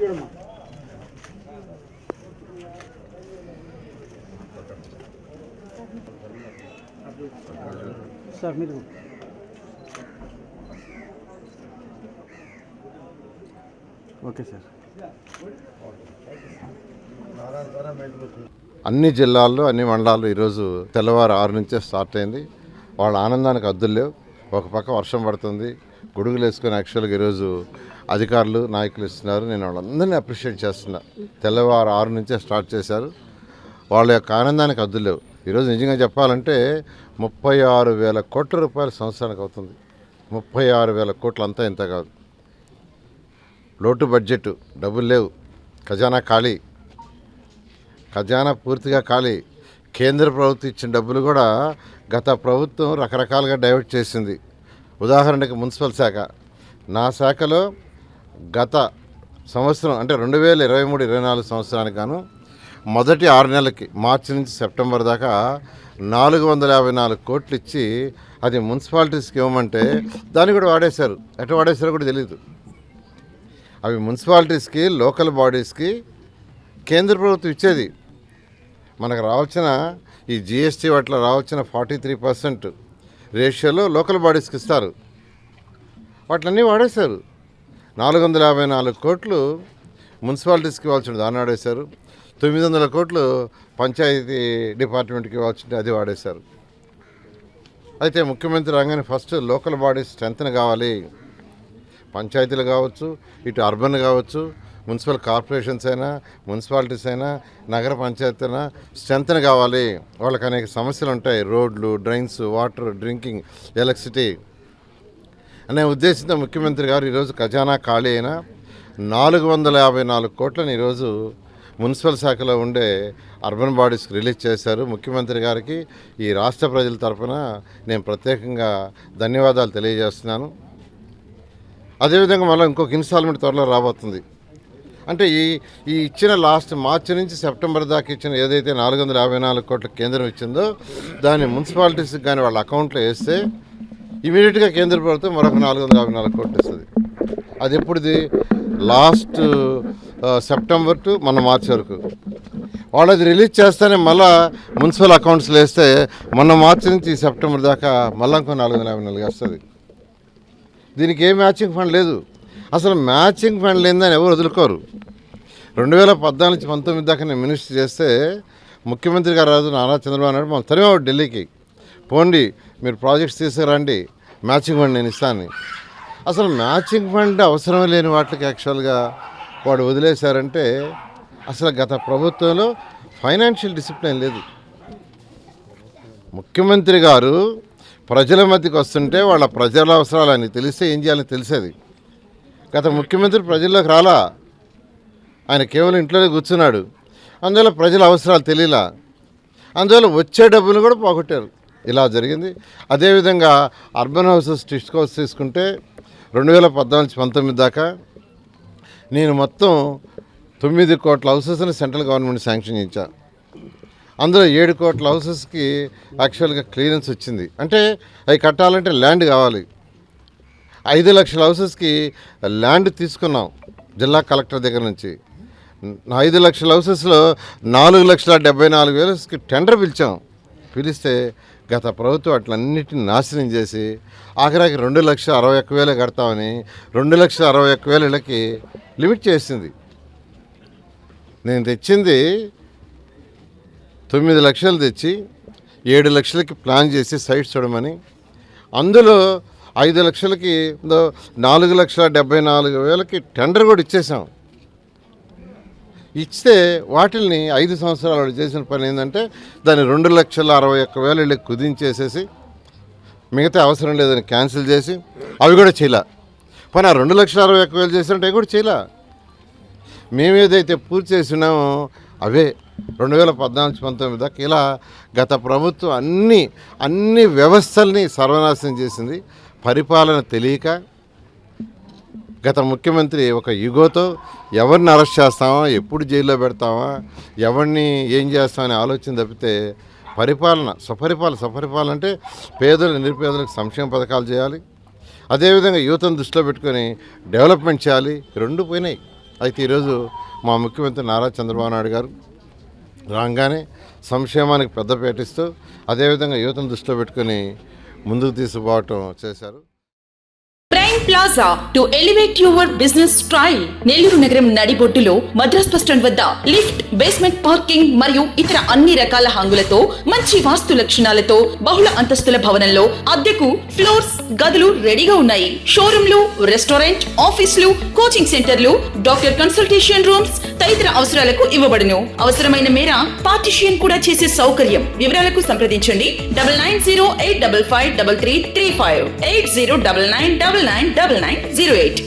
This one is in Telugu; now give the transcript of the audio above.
చూడమ్మా సార్ మీరు. Okay sir. అన్ని జిల్లాల్లో అన్ని మండలాల్లో ఈరోజు తెల్లవారు ఆరు నుంచే స్టార్ట్ అయింది. వాళ్ళ ఆనందానికి అద్దులు లేవు. ఒక పక్క వర్షం పడుతుంది. గొడుగులు వేసుకొని యాక్చువల్గా ఈరోజు అధికారులు నాయకులు ఇస్తున్నారు. నేను వాళ్ళందరినీ అప్రిషియేట్ చేస్తున్నా. తెల్లవారు ఆరు నుంచే స్టార్ట్ చేశారు. వాళ్ళ యొక్క ఆనందానికి అద్దులు లేవు. ఈరోజు నిజంగా చెప్పాలంటే ముప్పై ఆరు వేల కోట్ల రూపాయల సంవత్సరానికి అవుతుంది. ముప్పై ఆరు వేల కోట్లు అంతా ఇంత కాదు. లోటు బడ్జెట్ డబ్బులు లేవు. ఖజానా ఖాళీ. ఖజానా పూర్తిగా ఖాళీ. కేంద్ర ప్రభుత్వం ఇచ్చిన డబ్బులు కూడా గత ప్రభుత్వం రకరకాలుగా డైవర్ట్ చేసింది. ఉదాహరణకి మున్సిపల్ శాఖ. నా శాఖలో గత సంవత్సరం అంటే రెండు వేల ఇరవై మూడు ఇరవై నాలుగు సంవత్సరానికి గాను మొదటి ఆరు నెలలకి మార్చి నుంచి సెప్టెంబర్ దాకా నాలుగు వందల యాభై నాలుగు కోట్లు ఇచ్చి అది మున్సిపాలిటీస్కి ఇవ్వమంటే దాన్ని కూడా వాడేశారు. ఎట్లా వాడేశారో కూడా తెలియదు అవి మున్సిపాలిటీస్కి లోకల్ బాడీస్కి కేంద్ర ప్రభుత్వం ఇచ్చేది. మనకు రావాల్సిన ఈ జిఎస్టీ వాటిలో రావాల్సిన ఫార్టీ త్రీ పర్సెంట్ రేషియోలో లోకల్ బాడీస్కి ఇస్తారు. వాటిలన్నీ వాడేశారు. నాలుగు వందల యాభై నాలుగు కోట్లు మున్సిపాలిటీస్కి ఇవ్వాల్సిన దాన్ని వాడేశారు. తొమ్మిది వందల కోట్లు పంచాయతీ డిపార్ట్మెంట్కి ఇవ్వాల్సింది అది వాడేశారు. అయితే ముఖ్యమంత్రి రాగానే ఫస్ట్ లోకల్ బాడీస్ స్ట్రెంగ్త్ కావాలి. పంచాయతీలు కావచ్చు ఇటు అర్బన్ కావచ్చు మున్సిపల్ కార్పొరేషన్స్ అయినా మున్సిపాలిటీస్ అయినా నగర పంచాయతీ అయినా స్ట్రెంగ్త్ కావాలి. వాళ్ళకి అనేక సమస్యలు ఉంటాయి. రోడ్లు డ్రైన్స్ వాటర్ డ్రింకింగ్ ఎలక్ట్రిసిటీ. అనే ఉద్దేశంతో ముఖ్యమంత్రి గారు ఈరోజు ఖజానా ఖాళీ అయిన నాలుగు వందల యాభై నాలుగు కోట్లను ఈరోజు మున్సిపల్ శాఖలో ఉండే అర్బన్ బాడీస్కి రిలీజ్ చేశారు. ముఖ్యమంత్రి గారికి ఈ రాష్ట్ర ప్రజల తరఫున నేను ప్రత్యేకంగా ధన్యవాదాలు తెలియజేస్తున్నాను. అదేవిధంగా మళ్ళీ ఇంకొక ఇన్స్టాల్మెంట్ త్వరలో రాబోతుంది. అంటే ఈ ఈ ఇచ్చిన లాస్ట్ మార్చి నుంచి సెప్టెంబర్ దాకా ఇచ్చిన ఏదైతే నాలుగు వందల యాభై నాలుగు కోట్ల కేంద్రం ఇచ్చిందో దాన్ని మున్సిపాలిటీస్కి కానీ వాళ్ళ అకౌంట్లో వేస్తే ఇమీడియట్గా కేంద్ర ప్రభుత్వం మరొక నాలుగు వందల యాభై నాలుగు కోట్లు ఇస్తుంది అది ఎప్పుడుది? లాస్ట్ సెప్టెంబర్ టు మన మార్చి వరకు. వాళ్ళు అది రిలీజ్ చేస్తేనే మళ్ళా మున్సిపల్ అకౌంట్స్లో వేస్తే మొన్న మార్చి నుంచి ఈ సెప్టెంబర్ దాకా మళ్ళీ ఇంకో నాలుగు వందల యాభై నాలుగు వస్తుంది. దీనికి ఏ మ్యాచింగ్ ఫండ్ లేదు. అసలు మ్యాచింగ్ ఫండ్ లేదని ఎవరు వదులుకోరు. రెండు వేల పద్నాలుగు నుంచి పంతొమ్మిది దాకా నేను మినిస్టర్ చేస్తే ముఖ్యమంత్రి గారు రాజు నారా చంద్రబాబు నాయుడు మనం తరిమేవాడు ఢిల్లీకి. పోండి మీరు ప్రాజెక్ట్స్ తీసుకురండి మ్యాచింగ్ ఫండ్ నేను ఇస్తాను అసలు మ్యాచింగ్ ఫండ్ అవసరం లేని వాటికి యాక్చువల్గా వాడు వదిలేశారంటే అసలు గత ప్రభుత్వంలో ఫైనాన్షియల్ డిసిప్లిన్ లేదు. ముఖ్యమంత్రి గారు ప్రజల మధ్యకి వస్తుంటే వాళ్ళ ప్రజల అవసరాలు ఆయనకు తెలిస్తే ఏం చేయాలని తెలిసేది. గత ముఖ్యమంత్రి ప్రజల్లోకి రాలా? ఆయన కేవలం ఇంట్లోనే కూర్చున్నాడు. అందువల్ల ప్రజల అవసరాలు తెలియలా? అందువల్ల వచ్చే డబ్బులు కూడా పోగొట్టారు. ఇలా జరిగింది. అదేవిధంగా అర్బన్ హౌసెస్ టిస్ట్ హౌస్ తీసుకుంటే రెండు వేల పద్నాలుగు పంతొమ్మిది దాకా నేను మొత్తం తొమ్మిది కోట్ల హౌసెస్ని సెంట్రల్ గవర్నమెంట్ శాంక్షన్ ఇచ్చా అందులో ఏడు కోట్ల హౌసెస్కి యాక్చువల్గా క్లియరెన్స్ వచ్చింది. అంటే అవి కట్టాలంటే ల్యాండ్ కావాలి. ఐదు లక్షల హౌసెస్కి ల్యాండ్ తీసుకున్నాం జిల్లా కలెక్టర్ దగ్గర నుంచి. ఐదు లక్షల హౌసెస్లో నాలుగు లక్షల డెబ్బై నాలుగు వేలకి టెండర్ పిలిచాం. పిలిస్తే గత ప్రభుత్వం అట్లన్నిటిని నాశనం చేసి ఆఖరికి రెండు లక్షల అరవై ఒక్క వేలు కడతామని రెండు లక్షల అరవై ఒక్క వేల ఇళ్ళకి లిమిట్ చేసింది. నేను తెచ్చింది తొమ్మిది లక్షలు తెచ్చి ఏడు లక్షలకి ప్లాన్ చేసి సైట్ చూడమని అందులో ఐదు లక్షలకి నాలుగు లక్షల డెబ్బై నాలుగు వేలకి టెండర్ కూడా ఇచ్చేసాం ఇస్తే వాటిల్ని ఐదు సంవత్సరాలు చేసిన పని ఏంటంటే దాన్ని రెండు లక్షల అరవై ఒక్క వేల కుదించేసేసి మిగతా అవసరం లేదని క్యాన్సిల్ చేసి అవి కూడా చేయలే. పని ఆ రెండు లక్షల అరవై ఒక్క వేలు చేసినట్టు అవి కూడా చేయలే. మేము ఏదైతే పూర్తి చేసినామో అవే. రెండు వేల పద్నాలుగు పంతొమ్మిది దాకా ఇలా గత ప్రభుత్వం అన్ని అన్ని వ్యవస్థల్ని సర్వనాశనం చేసింది. పరిపాలన తెలియక గత ముఖ్యమంత్రి ఒక యుగోతో ఎవరిని అరెస్ట్ చేస్తామా ఎప్పుడు జైల్లో పెడతామా ఎవరిని ఏం చేస్తామని ఆలోచన తప్పితే పరిపాలన సపరిపాలన సపరిపాలన అంటే పేదలు నిరుపేదలకు సంక్షేమ పథకాలు చేయాలి. అదేవిధంగా యువతను దృష్టిలో పెట్టుకొని డెవలప్మెంట్ చేయాలి. రెండు పోయినాయి. అయితే ఈరోజు మా ముఖ్యమంత్రి నారా చంద్రబాబు నాయుడు గారు రాగానే సంక్షేమానికి పెద్ద పేటిస్తూ అదేవిధంగా యువతను దృష్టిలో పెట్టుకొని ముందుకు తీసుకుపోవటం చేశారు. Plaza to elevate your business style Nellore నగరం నడిబొడ్డులో మద్రాస్ బస్ స్టాండ్ వద్ద లిఫ్ట్ బేస్మెంట్ పార్కింగ్ మరియు ఇతర అన్ని రకాల హంగులతో మంచి వాస్తు లక్షణాలతో బహుళ అంతస్తుల భవనంలో అద్దెకు ఫ్లోర్స్ గదులు రెడీగా ఉన్నాయి. షోరూంలు రెస్టారెంట్ ఆఫీసులు కోచింగ్ సెంటర్లు డాక్టర్ కన్సల్టేషన్ రూమ్స్ తదితర అవసరాలకు ఇవ్వబడును. అవసరమైన మేర పార్టిషియన్ కూడా చేసే సౌకర్యం. వివరాలకు సంప్రదించండి. Double nine zero eight double five double three three five eight zero double nine double nine double nine zero eight